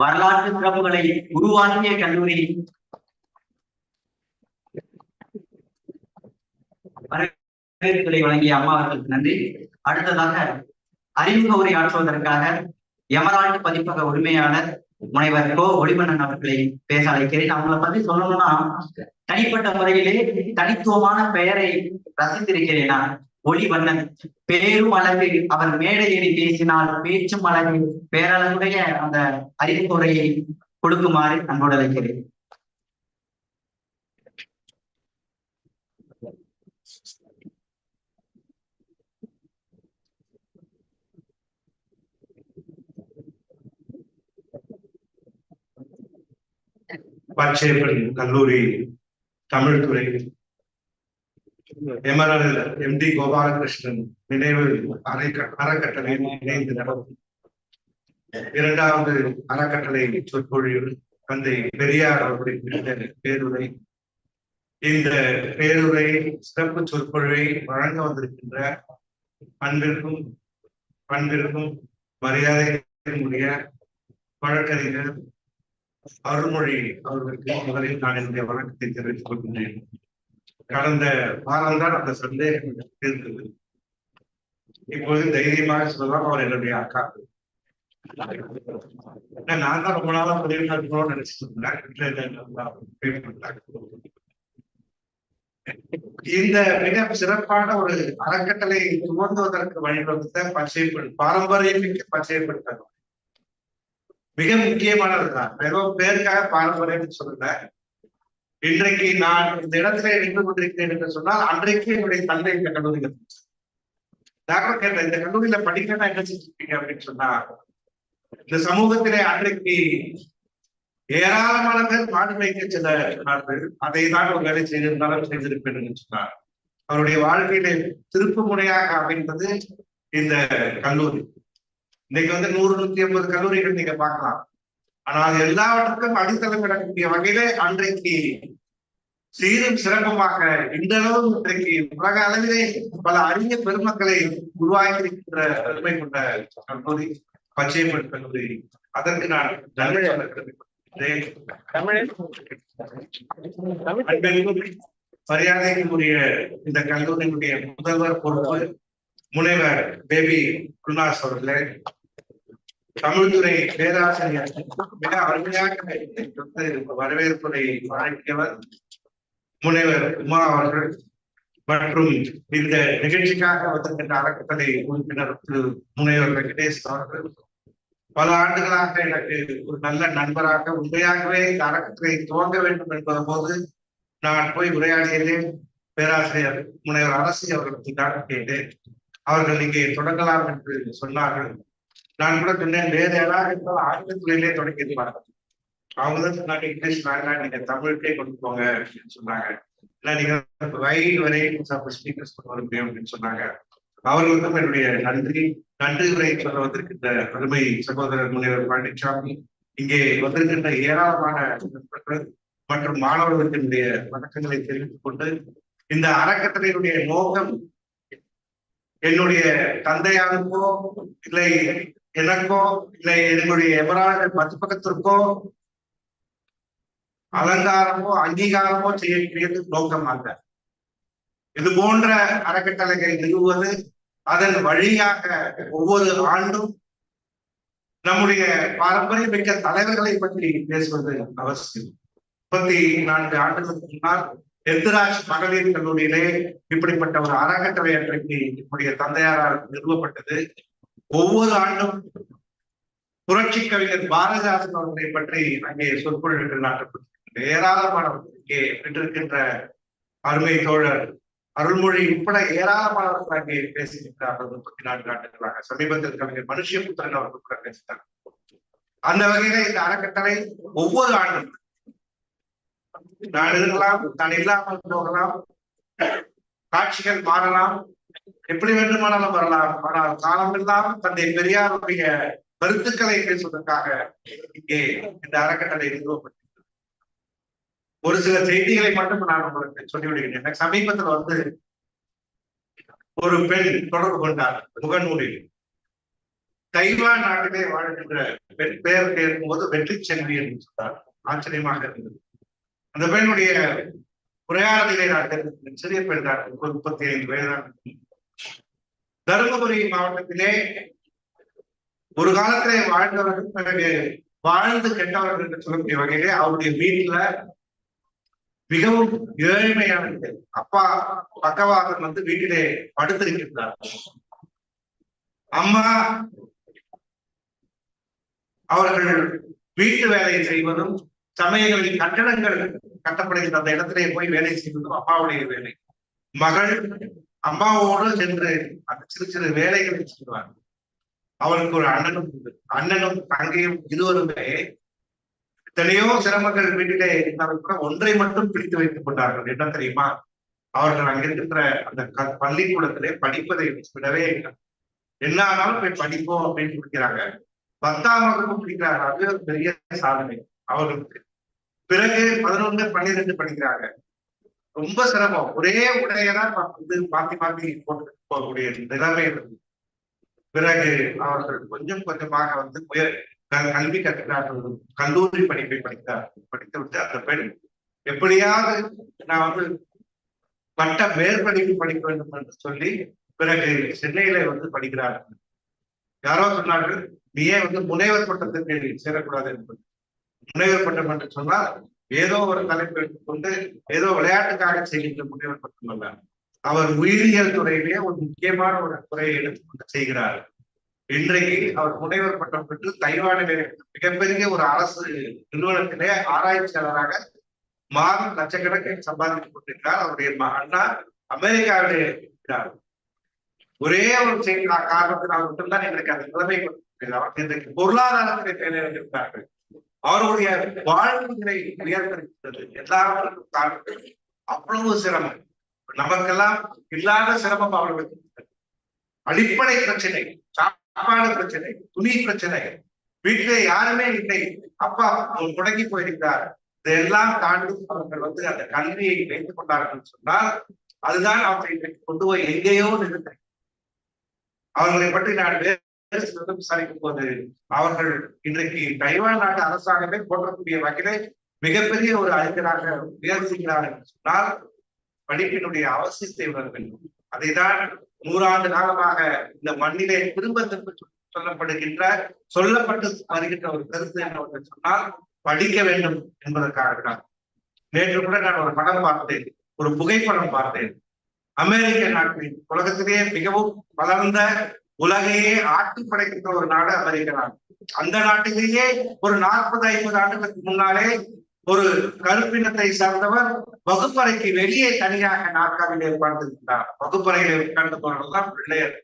வரலாற்று சிறப்புகளை உருவாக்கிய கல்லூரி. வரவேற்புகளை வழங்கிய அம்மா அவர்களுக்கு நன்றி. அடுத்ததாக அறிமுக உரை ஆற்றுவதற்காக எமரால்டு பதிப்பக உரிமையாளர் முனைவர் கோ. ஒளிமன்னன் அவர்களை பேச அழைக்கிறேன். அவங்கள பத்தி சொல்லணும்னா தனிப்பட்ட முறையிலே தனித்துவமான பெயரை ரசித்திருக்கிறேன் நான். ஒளிவண்ணன் பேரும் அழகு அவர் மேடை ஏறி பேசினால் பேச்சும் அழகு பேரளவுடைய அந்த அறிவுரையை கொடுக்குமாறு அன்போடு அழைக்கிறேன். பச்சையப்பன் கல்லூரி தமிழ் துறை எமரல் எம் டி கோபாலகிருஷ்ணன் நினைவு அறைக்க- அறக்கட்டளை இணைந்து நடக்கும் இரண்டாவது அறக்கட்டளை சொற்பொழிவு தந்தை பெரியார் அவர்களுடைய பேருரை. இந்த பேருரை சிறப்பு சொற்பொழிவை வழங்க வந்திருக்கின்ற அன்பிற்கும் பண்பிற்கும் மரியாதைக்குரிய வழக்கறிஞர் அருள்மொழி அவர்களுக்கு முதலில் நான் என்னுடைய வழக்கத்தை தெரிவித்துக் கொள்கின்றேன். கடந்த வாரம் தான் அந்த சந்தேகம் இருந்தது இப்போது தைரியமாக சொல்லலாம் அவர் என்னுடைய அக்கா. நான் தான் ரொம்ப நாளா பதிவு நடக்கணும்னு நினைச்சிட்டு இருந்தேன். இந்த மிக சிறப்பான ஒரு அறக்கட்டளை துவங்குவதற்கு வழிவகுத்த பச்சைப்படு பாரம்பரியமிக்க பச்சைப்படுத்த மிக முக்கியமானதுதான். ஏதோ பேருக்காக பாரம்பரியம் சொல்லல. இன்றைக்கு நான் இந்த இடத்துல நின்று கொண்டிருக்கிறேன் என்று சொன்னால் அன்றைக்கு என்னுடைய தந்தை இந்த கல்லூரியில் டாக்டர் கேட்டேன் இந்த கல்லூரியில படிக்கணும் என்ன செஞ்சிருக்கீங்க? அப்படின்னு சொன்னா இந்த சமூகத்திலே அன்றைக்கு ஏராளமான பேர் மாடு வைக்க சில சொன்னார்கள் அதை தான் ஒரு வேலை செய்திருந்தாலும் செய்திருப்பேன் என்று சொன்னார். அவருடைய வாழ்க்கையில திருப்பு முனையாக அமைந்தது இந்த கல்லூரி. இன்னைக்கு வந்து நூறு நூத்தி ஐம்பது கல்லூரிகள் நீங்க பார்க்கலாம். ஆனால் எல்லாவற்றுக்கும் அடித்தளம் இடக்கூடிய வகையிலே அன்றைக்கு சீரும் சிறப்புமாக இன்றளவும் இன்றைக்கு உலக அளவிலே பல அரிய பெருமக்களை உருவாக்கி இருக்கின்ற பெருமை கொண்ட கல்லூரி பச்சையம்மன் கல்லூரி அதற்கு நான் நன்றி மரியாதைக்குரிய இந்த கல்லூரியினுடைய முதல்வர் பொறுப்பு முனைவர் பேபி குல்நாஸ் அவர்களே. தமிழ்துறை பேராசிரியர் மிக அருமையாக வரவேற்புரை வழங்கியவர் முனைவர் உமா அவர்கள் மற்றும் இந்த நிகழ்ச்சிக்காக வந்திருக்கின்ற அறக்கட்டளை உறுப்பினர் திரு முனைவர் வெங்கடேஷ் அவர்கள். பல ஆண்டுகளாக எனக்கு ஒரு நல்ல நண்பராக உண்மையாகவே இந்த அறக்கட்டளை துவங்க வேண்டும் என்பது போது நான் போய் உரையாடியதே பேராசிரியர் முனைவர் அரசி அவர்களுக்கு தான் கேட்டேன். அவர்கள் இங்கே தொடங்கலாம் என்று சொன்னார்கள். நான் கூட சொன்னேன் வேற யாராவது இருந்தாலும் தொடங்கி தொடங்கியிருப்பாங்க அவங்க தான் சொன்னாங்க இங்கிலீஷ் வேண்டாம் நீங்க தமிழுக்கே கொண்டு போங்க அப்படின்னு சொன்னாங்க. இல்ல நீங்க வைட் வெரைட்டிஸ் ஆஃப் ஸ்பீக்கர்ஸ் கொண்டு வர முடியும் அப்படின்னு சொன்னாங்க. அவர்களுக்கும் என்னுடைய நன்றி நன்றி உரை சொல்ல வந்திருக்கின்ற அருமை சகோதரர் முனைவர் பழனிசாமி இங்கே வந்திருக்கின்ற ஏராளமான நண்பர்கள் மற்றும் மாணவர்களுடைய வணக்கங்களை தெரிவித்துக் கொண்டு இந்த அறக்கட்டளையினுடைய நோக்கம் என்னுடைய தந்தையாருக்கோ இல்லை எனக்கோ இல்லை என்னுடைய எவராக மதிப்பகத்திற்கோ அலங்காரமோ அங்கீகாரமோ செய்யக்கூடியது நோக்கம் அல்ல இது போன்ற அறக்கட்டளைகளை நிறுவுவது அதன் வழியாக ஒவ்வொரு ஆண்டும் நம்முடைய பாரம்பரியமிக்க தலைவர்களை பற்றி பேசுவது அவசியம். முப்பத்தி நான்கு ஆண்டுகளுக்கு முன்னால் எத்திராஜ் மகளிர் கல்லூரியிலே இப்படிப்பட்ட ஒரு அறக்கட்டளை அன்றைக்கு என்னுடைய தந்தையாரால் நிறுவப்பட்டது. ஒவ்வொரு ஆண்டும் புரட்சி கவிஞர் பாரதிதாசன் அவர்களை பற்றி அங்கே சொற்பொழிவுகள் நாட்டப்பட்டிருக்கின்றன ஏராளமானவர்கள் இங்கே பெற்றிருக்கின்ற அருமை தோழர் அருள்மொழி உட்பட ஏராளமானவர்கள் அங்கே பேசுகின்றார்கள் முப்பத்தி நான்கு ஆண்டுகளாக சமீபத்தில் கவிஞர் மனுஷபுத்திரன் அவர்கள் கூட பேசினார். அந்த வகையில இந்த அறக்கட்டளை ஒவ்வொரு ஆண்டும் நான் இருக்கலாம் நான் இல்லாமல் போகலாம் காட்சிகள் மாறலாம் எப்படி வேண்டுமானாலும் வரலாம். ஆனால் காலமெல்லாம் தந்தை பெரியாருடைய கருத்துக்களை பேசுவதற்காக இங்கே இந்த அறக்கட்டளை நிறுவப்பட்டிருக்கிறது. ஒரு சில செய்திகளை மட்டும் நான் உங்களுக்கு சொல்லிவிடுகிறேன். எனக்கு சமீபத்தில் வந்து ஒரு பெண் தொடர்பு கொண்டார் முகநூலில். தைவான் நாட்டிலே வாழ்கின்ற பெண் பெயர் போது வெற்றி செல்வி என்று சொன்னார். ஆச்சரியமாக இருந்தது. அந்த பெண்ணுடைய உரையாடலை நான் தெரிந்து சிறிய பெண் தான் முப்பத்தி ஐந்து வயதான தருமபுரி மாவட்டத்திலே ஒரு காலத்திலே வாழ்ந்தவர்கள் பிறகு வாழ்ந்து கெட்டவர்கள் என்று சொல்லக்கூடிய வகையிலே அவருடைய வீட்டுல மிகவும் ஏழ்மையான அப்பா பக்கவாதம் வந்து வீட்டிலே படுத்திருக்கின்றார் அம்மா அவர்கள் வீட்டு வேலை செய்வதும் சமயங்களில் கட்டடங்கள் கட்டப்படுகின்ற அந்த இடத்திலே போய் வேலை செய்வதும் அப்பாவுடைய வேலை. மகள் அம்மாவோடு சென்று அந்த சிறு சிறு வேலைகளை செய்வார் அவளுக்கு ஒரு அண்ணனும் உண்டு. அண்ணனும் தங்கையும் இருவருமே எத்தனையோ சிரமங்கள் வீட்டிலே இருந்தாலும் கூட ஒன்றை மட்டும் பிடித்து வைத்துக் கொண்டார்கள். என்ன தெரியுமா? அவர்கள் அங்கிருக்கின்ற அந்த க- பள்ளிக்கூடத்திலே படிப்பதை விடவே இல்லை. என்ன ஆனாலும் போய் படிப்போம் அப்படின்னு பிடிக்கிறாங்க பத்தாம் வகுப்பு பிடிக்கிறாங்க அது பெரிய சாதனை. அவர்களுக்கு பிறகு பதினொன்று பன்னிரெண்டு படிக்கிறாங்க. ரொம்ப சிரமம். ஒரே உடையதான் வந்து மாத்தி மாத்தி போட்டு போகக்கூடிய நிலைமை இருந்தது. பிறகு அவர்கள் கொஞ்சம் கொஞ்சமாக வந்து உயர் கல்வி கற்கிறார்கள் கல்லூரி படிப்பை படித்தார். படித்து விட்டு அந்த பெண் எப்படியாவது நான் வந்து பட்ட மேற்படிப்பு படிக்க வேண்டும் என்று சொல்லி பிறகு சென்னையில வந்து படிக்கிறார்கள் யாரோ சொன்னார்கள் நீ ஏன் வந்து முனைவர் பட்டத்துக்கு சேரக்கூடாது என்பது முனைவர் பட்டம் என்று சொன்னால் ஏதோ ஒரு தலைப்பு எடுத்துக்கொண்டு ஏதோ விளையாட்டுக்காக செய்கின்ற முனைவர் பட்டம் அல்ல அவர் உயிரியல் துறையிலே ஒரு முக்கியமான ஒரு துறையை எடுத்துக்கொண்டு செய்கிறார். இன்றைக்கு அவர் முனைவர் பட்டம் பெற்று தைவானிலே மிகப்பெரிய ஒரு அரசு நிறுவனத்திலே ஆராய்ச்சியாளராக மாதம் லட்சக்கணக்கில் சம்பாதித்துக் கொண்டிருக்கிறார். அவருடைய அண்ணா அமெரிக்காவிலே இருக்கிறார். ஒரே ஒரு செய்தி காரணத்தினால் மட்டும்தான் எங்களுக்கு அந்த நிலைமை அவர் இன்றைக்கு பொருளாதாரத்திலே தேவையாக இருக்கிறார்கள் அவருடைய வாழ்வுகளை நிலை உயர்ந்திருக்கிறது எல்லாருக்கும் காரணம் அவ்வளவு சிரமம். நமக்கெல்லாம் இல்லாத சிரமம் அவர்களுக்கு அடிப்படை பிரச்சனை சாப்பாடு பிரச்சனை துணி பிரச்சனை. வீட்டிலே யாருமே இல்லை. அப்பா முடங்கி போயிருக்கிறார். இதெல்லாம் தாண்டி அவர்கள் வந்து அந்த கல்வியை வைத்துக் கொண்டார்கள் சொன்னால் அதுதான் அவர்களை கொண்டு போய் எங்கேயோ நிறுத்த. அவர்களை பற்றி நான் வேறு சிலரிடம் விசாரிக்கும் போது அவர்கள் இன்றைக்கு தைவான் நாட்டு அரசாங்கமே போற்றக்கூடிய வகையிலே மிகப்பெரிய ஒரு அறிஞராக உயர்த்துகிறார் என்று சொன்னால் படிப்பினுடைய அவசியத்தை உணர வேண்டும். அதைதான் நூறாண்டு காலமாக இந்த மண்ணிலே திரும்ப திரும்ப சொல்லப்படுகின்ற சொல்லப்பட்டு வருகின்ற ஒரு கருத்து என்ன சொன்னால் படிக்க வேண்டும் என்பதற்காக தான். நேற்று கூட நான் ஒரு படம் பார்த்தேன் ஒரு புகைப்படம் பார்த்தேன். அமெரிக்க நாட்டின் உலகத்திலேயே மிகவும் வளர்ந்த உலகையே ஆட்டி படைக்கின்ற ஒரு நாடு அமெரிக்க நாடு அந்த நாட்டிலேயே ஒரு நாற்பது ஐம்பது ஆண்டுகளுக்கு முன்னாலே ஒரு கருப்பினத்தை சார்ந்தவர் வகுப்பறைக்கு வெளியே தனியாக நாற்காலிலே உட்கார்ந்திருக்கிறார் வகுப்பறையில் உட்கார்ந்து போனதெல்லாம் பிள்ளையர்.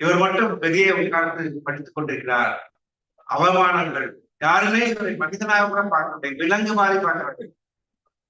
இவர் மட்டும் வெளியே உட்கார்ந்து படித்துக் கொண்டிருக்கிறார். அவமானங்கள். யாருமே இவரை மனிதனாக கூட பார்க்கவில்லை விலங்கு மாதிரி வேண்டும்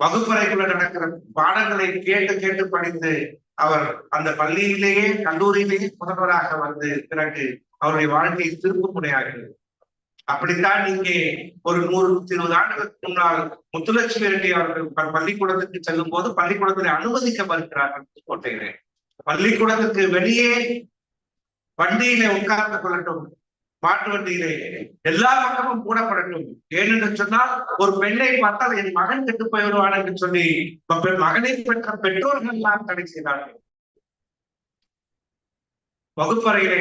வகுப்பறைக்குள்ள நடக்கிற பாடங்களை கேட்டு கேட்டு படித்து அவர் அந்த பள்ளியிலேயே கல்லூரியிலேயே முதல்வராக வந்து பிறகு அவருடைய வாழ்க்கை திருப்பு முனையாகிறது அப்படித்தான் இங்கே ஒரு நூறு நூத்தி இருபது ஆண்டுகளுக்கு முன்னால் முத்துலட்சுமி ரெட்டி அவர்கள் பள்ளிக்கூடத்துக்கு செல்லும் போது பள்ளிக்கூடத்தில் அனுமதிக்க மறுக்கிறார்கள் கோட்டையிலே. பள்ளிக்கூடத்துக்கு வெளியே வண்டியிலே உட்கார்ந்து கொள்ளட்டும். மாட்டு வண்டியிலே எல்லா பக்கமும் மூடப்படட்டும். ஏனென்று சொன்னால் ஒரு பெண்ணை பார்த்தால் என் மகன் கெட்டு போய்விடுவான் என்று சொல்லி மகனை பெற்ற பெற்றோர்கள் எல்லாம் தடை செய்தார்கள். வகுப்பறையிலே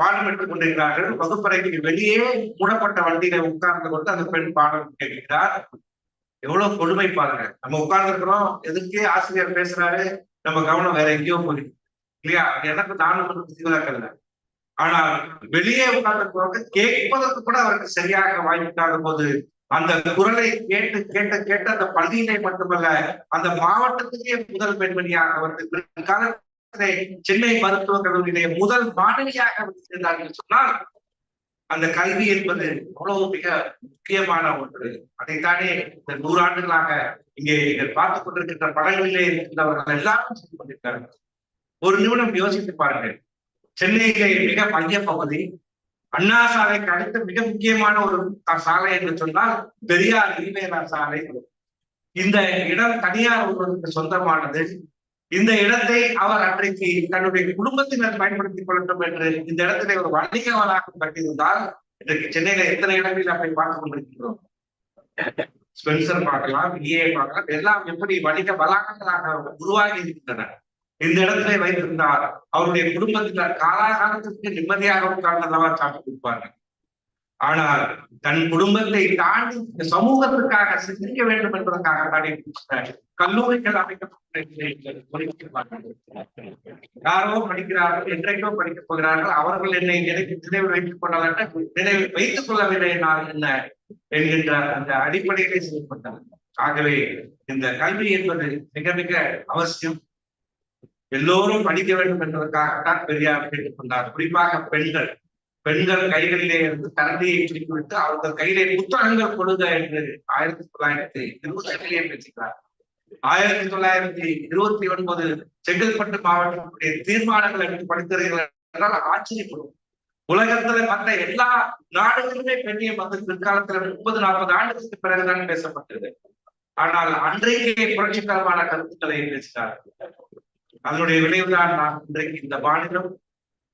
பாடம் கொண்டிருக்கிறார்கள். வகுப்பறைக்கு வெளியே மூடப்பட்ட வண்டியில உட்கார்ந்து கொண்டு அந்த பெண் பாடம் கேட்கிறார். எவ்வளவு கொடுமை பாருங்க. நம்ம உட்கார்ந்து இருக்கிறோம் எதுக்கே ஆசிரியர் பேசுறாரு? நம்ம கவனம் வேற எங்கேயோ போயிருக்கு இல்லையா? எனக்கு நானும் வந்து ஆனால் வெளியே உட்கார்ந்து கேட்பதற்கு கூட அவருக்கு சரியாக வாய்ப்பில்லாத போது அந்த குரலை கேட்டு கேட்டு கேட்டு அந்த பள்ளியிலே மட்டுமல்ல அந்த மாவட்டத்திலேயே முதல் பெண்மணியாக வந்து பிற்காலத்திலே சென்னை மருத்துவக் கல்லூரியிலே முதல் மாணவியாக இருந்தார் என்று சொன்னால் அந்த கல்வி என்பது அவ்வளவு மிக முக்கியமான ஒன்று. அதைத்தானே இந்த நூறாண்டுகளாக இங்கே நீங்கள் பார்த்துக் கொண்டிருக்கின்ற படங்களிலே இருக்கின்றவர்கள் எல்லாரும் செய்து கொண்டிருக்கிறார்கள். ஒரு நிமிடம் யோசித்து பாருங்கள். சென்னையிலே மிக மைய பகுதி. அண்ணா சாலைக்கு அடுத்து மிக முக்கியமான ஒரு சாலை என்று சொன்னால் பெரியார் ஈவேரா சாலை. இந்த இடம் தனியார் ஒருவருக்கு சொந்தமானது. இந்த இடத்தை அவர் அன்றைக்கு தன்னுடைய குடும்பத்தினர் பயன்படுத்திக் கொள்ளட்டும் என்று இந்த இடத்திலே ஒரு வணிக வளாகம் கட்டியிருந்தால் இன்றைக்கு சென்னையில எத்தனை இடங்களில் அப்படி பார்த்துக் கொண்டிருக்கிறோம்? ஸ்பென்சர் பார்க்கலாம் ஏ பார்க்கலாம் எல்லாம் எப்படி வணிக வளாகங்களாக உருவாகி இருக்கின்றன? இந்த இடத்திலே வைத்திருந்தார். அவருடைய குடும்பத்தினர் காலாகாலத்திற்கு நிம்மதியாக உட்கார்ந்தல்லவா சாப்பிட்டு கொடுப்பாங்க ஆனால் தன் குடும்பத்தை தாண்டி இந்த சமூகத்திற்காக சிந்திக்க வேண்டும் என்பதற்காக தானே கல்லூரிகள் அமைக்கப்பட்ட யாரோ படிக்கிறார்கள் என்றைக்கோ படிக்கப் போகிறார்கள். அவர்கள் என்னை எனக்கு நினைவு வைத்துக் கொள்ளலாம் நினைவில் வைத்துக் கொள்ளவில்லை நான் என்ன? என்கின்ற அந்த அடிப்படையிலே செயல்பட்டது ஆகவே இந்த கல்வி என்பது மிக மிக அவசியம். எல்லோரும் படிக்க வேண்டும் என்பதற்காகத்தான் பெரியார் கேட்டுக்கொண்டார் குறிப்பாக பெண்கள். பெண்கள் கைகளிலே இருந்து கரண்டியை பிடித்துவிட்டு அவர்கள் கையிலே புத்தகங்கள் கொடுங்க என்று ஆயிரத்தி தொள்ளாயிரத்தி இருபத்தி எட்டிலே பேசுகிறார் ஆயிரத்தி தொள்ளாயிரத்தி இருபத்தி ஒன்பது செங்கல்பட்டு மாவட்டத்தினுடைய தீர்மானங்கள் எடுத்து படித்தீர்கள் என்றால் ஆச்சரியப்படும். உலகத்துல மற்ற எல்லா நாடுகளுமே பெண்ணியம் வந்து பிற்காலத்துல முப்பது நாற்பது ஆண்டுகளுக்கு பிறகுதான் பேசப்பட்டது. ஆனால் அன்றைக்கே புரட்சிகரமான கருத்துக்களை பேசினார். அதனுடைய விளைவுதான் நான் இன்றைக்கு இந்த மாநிலம்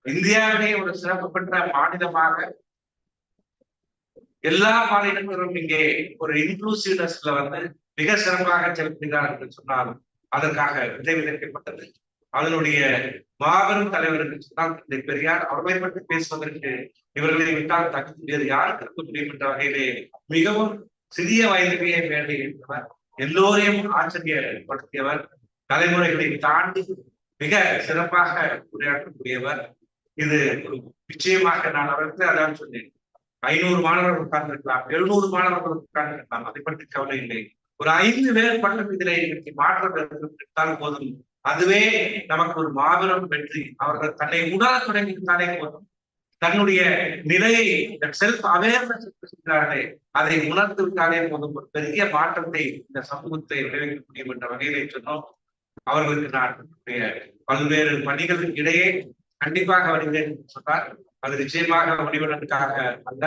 இந்தியாவிலே ஒரு சிறப்பு பெற்ற மாநிலமாக எல்லா மாநிலங்களும் இங்கே ஒரு இன்க்ளூசிவ்னஸ்ல வந்து மிக சிறப்பாக செலுத்துகிறார் என்று சொன்னால் அதற்காக விதை விதைக்கப்பட்டது. அதனுடைய மாபெரும் தலைவர் என்று சொன்னால் தந்தை பெரியார். அவர்களை பற்றி பேசுவதற்கு இவர்களை விட்டால் தகுதி வேறு யாருக்கு இருக்க முடியும் என்ற வகையிலே மிகவும் சிறிய வயதிலேயே வேலை எல்லோரையும் ஆச்சரியப்படுத்தியவர். தலைமுறைகளை தாண்டி மிக சிறப்பாக உரையாற்றக்கூடியவர். இது நிச்சயமாக நான் அவருக்கு அதான் சொன்னேன். ஐநூறு மாணவர்கள் உட்கார்ந்திருக்கலாம் எழுநூறு மாணவர்கள் உட்கார்ந்திருக்கலாம். அதை பற்றி கவலை இல்லை. ஒரு ஐந்து பேர் பட்டம் இதிலே இன்னைக்கு மாற்றம் எடுத்தால் போதும். அதுவே நமக்கு ஒரு மாபெரும் வெற்றி. அவர்கள் தன்னை உணர தொடங்கிவிட்டாலே போதும். தன்னுடைய நிலையை செல்ஃப் அவேர்னஸ் செய்கிறார்களே அதை உணர்ந்து விட்டாலே போதும். ஒரு பெரிய மாற்றத்தை இந்த சமூகத்தை விளைவிக்க முடியும் என்ற வகையிலே சொன்னோம். அவர்களுக்கு நான் பல்வேறு பணிகளுக்கு இடையே கண்டிப்பாக வருகிறேன் என்று சொன்னார். அது நிச்சயமாக வடிவதற்காக அல்ல.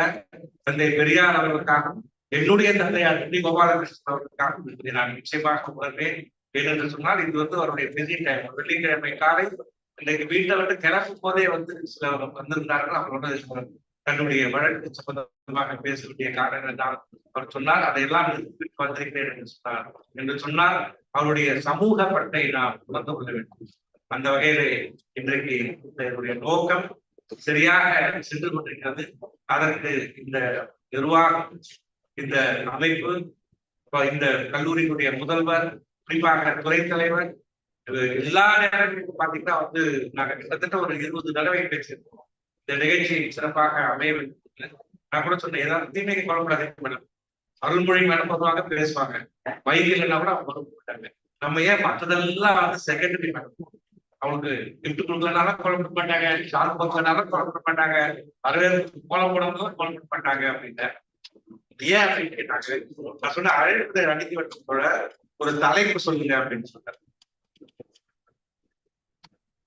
தந்தை பெரியார் அவர்களுக்காகவும் என்னுடைய தந்தையார் டி கோபாலகிருஷ்ணன் அவர்களுக்காகவும் இதை நான் நிச்சயமாக உணர்வேன் ஏனென்று சொன்னால் இது வந்து அவருடைய பிஸி டைம் வெள்ளிக்கிழமை காலை இன்னைக்கு வீட்டை விட்டு கிளம்பும் போதே வந்து சில வந்திருந்தார்கள். அவரோட தன்னுடைய வழக்கு சம்பந்தமாக பேச வேண்டிய காரணங்கள் தான் அவர் சொன்னார் அதையெல்லாம் வந்திருக்கிறேன் என்று சொன்னார். என்று சொன்னால் அவருடைய சமூக பட்டை நாம் உணர்ந்து கொள்ள வேண்டும். அந்த வகையிலே இன்றைக்கு என்னுடைய நோக்கம் சரியாக சென்று கொண்டிருக்கிறது. அதற்கு இந்த நிர்வாகம் இந்த அமைப்பு இந்த கல்லூரியினுடைய முதல்வர் குறிப்பாக துறை தலைவர் எல்லா நேரங்களுக்கும் பாத்தீங்கன்னா வந்து நாங்கள் கிட்டத்தட்ட ஒரு இருபது தடவை பேசியிருக்கோம். இந்த நிகழ்ச்சி சிறப்பாக அமைய வேண்டும் நான் கூட சொன்னேன். ஏதாவது தீமைக்கு குழப்படாதே மேடம். அருள்மொழி மேடம் பொதுவாக பேசுவாங்க. வயது இல்லைன்னா கூட அவங்க மாட்டாங்க நம்ம ஏன் மற்றதெல்லாம் வந்து செகண்டரி மேடம்? அவனுக்கு கிஃப்ட் கொடுக்கலனாலும் குழப்ப மாட்டாங்க. ஷார்ட் கொடுக்கலனாலும் குழப்ப மாட்டாங்க. வரவேற்பு கோலம் போடணும் குழப்ப மாட்டாங்க அப்படின்னு. ஏன் அப்படின்னு கேட்டாங்க. நான் சொன்ன அழைப்பு அடித்து வச்சதோட ஒரு தலைப்பு சொல்லுங்க அப்படின்னு சொன்னார்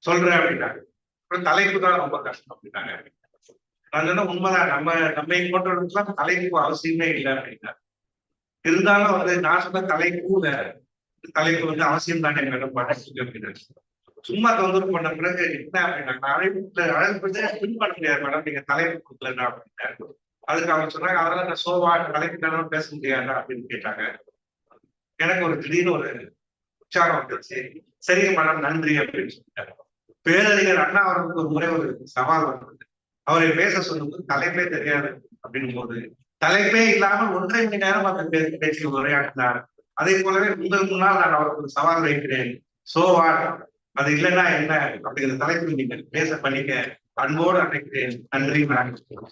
சொல்றேன் அப்படின்னாங்க அப்புறம் தலைப்பு தான் ரொம்ப கஷ்டம் அப்படின்னாங்க. நான் சொன்ன உண்மைதான் நம்ம நம்ம போன்றவர்களுக்குலாம் தலைப்பு அவசியமே இல்லை அப்படின்னா இருந்தாலும் வந்து நான் சொன்ன தலைப்பு தலைப்பு வந்து அவசியம் தானே மேடம் படத்துக்கு அப்படின்னு சும்மா தொந்தரவு பண்ண பிறகு என்ன அப்படின்னா அழைப்பு அழைப்பு பின் பண்ண முடியாது மேடம் நீங்க தலைப்பு கொடுக்கலன்னா அப்படின்னாரு அதுக்கு அவங்க சொன்னாங்க அதெல்லாம் நான் சோவா தலைப்பு பேச முடியாதா? அப்படின்னு கேட்டாங்க. எனக்கு ஒரு திடீர்னு ஒரு உற்சாகம் வந்துருச்சு சரிங்க மேடம் நன்றி அப்படின்னு சொல்லிட்டாங்க. பேரறிஞர் அண்ணா அவர்களுக்கு ஒரு முறை ஒரு சவால் வந்தது. அவரை பேச சொல்லும்போது தலைப்பே தெரியாது அப்படின்னும் போது தலைப்பே இல்லாமல் ஒன்றரை மணி நேரம் அந்த பேச்சு உரையாற்றினார் அதே போலவே முதல் முன்னால் நான் அவருக்கு ஒரு சவால் வைக்கிறேன். சோவா அது இல்லைன்னா என்ன? அப்படிங்கிற தலைப்பு நீங்கள் பேச பண்ணிக்க அன்போடு அழைக்கிறேன். நன்றி வணக்கம்.